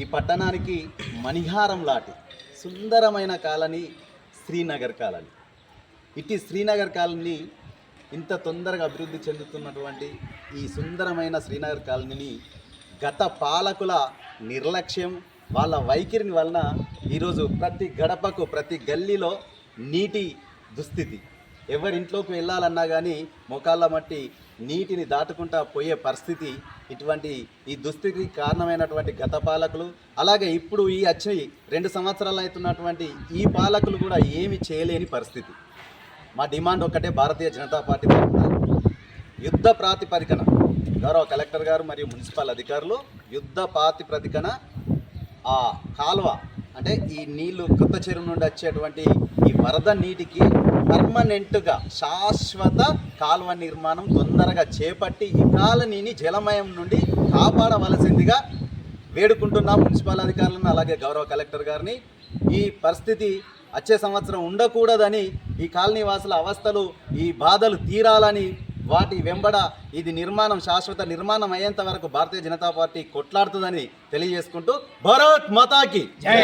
ఈ పట్టణానికి మణిహారం లాంటి సుందరమైన కాలనీ శ్రీనగర్ కాలనీ. ఇట్టి శ్రీనగర్ కాలనీ ఇంత తొందరగా అభివృద్ధి చెందుతున్నటువంటి ఈ సుందరమైన శ్రీనగర్ కాలనీని గత పాలకుల నిర్లక్ష్యం వాళ్ళ వైఖరిని వలన ఈరోజు ప్రతి గడపకు ప్రతి గల్లీలో నీటి దుస్థితి. ఎవరింట్లోకి వెళ్ళాలన్నా కానీ మొకాళ్ళ మట్టి నీటిని దాటుకుంటా పోయే పరిస్థితి ఇటువంటి ఈ దుస్థితికి కారణమైనటువంటి గత పాలకులు అలాగే ఇప్పుడు ఈ వచ్చి రెండు సంవత్సరాలు అవుతున్నటువంటి ఈ పాలకులు కూడా ఏమి చేయలేని పరిస్థితి. మా డిమాండ్ ఒక్కటే భారతీయ జనతా పార్టీ తరఫున. యుద్ధ ప్రాతిపదికన గౌరవ కలెక్టర్ గారు మరియు మున్సిపల్ అధికారులు యుద్ధ ప్రాతిపదికన ఆ కాలువ అంటే ఈ నీళ్ళు కొత్త చెరువు నుండి వచ్చేటువంటి ఈ వరద నీటికి పర్మనెంట్గా శాశ్వత కాలువ నిర్మాణం తొందరగా చేపట్టి ఈ కాలనీని జలమయం నుండి కాపాడవలసిందిగా వేడుకుంటున్నా మున్సిపల్ అధికారులను అలాగే గౌరవ కలెక్టర్ గారిని. ఈ పరిస్థితి వచ్చే సంవత్సరం ఉండకూడదని ఈ కాలనీ వాసుల అవస్థలు ఈ బాధలు తీరాలని వాటి వెంబడ ఇది నిర్మాణం శాశ్వత నిర్మాణం అయ్యేంత వరకు భారతీయ జనతా పార్టీ కొట్లాడుతుందని తెలియజేసుకుంటూ భారత్ మాతాకి జై!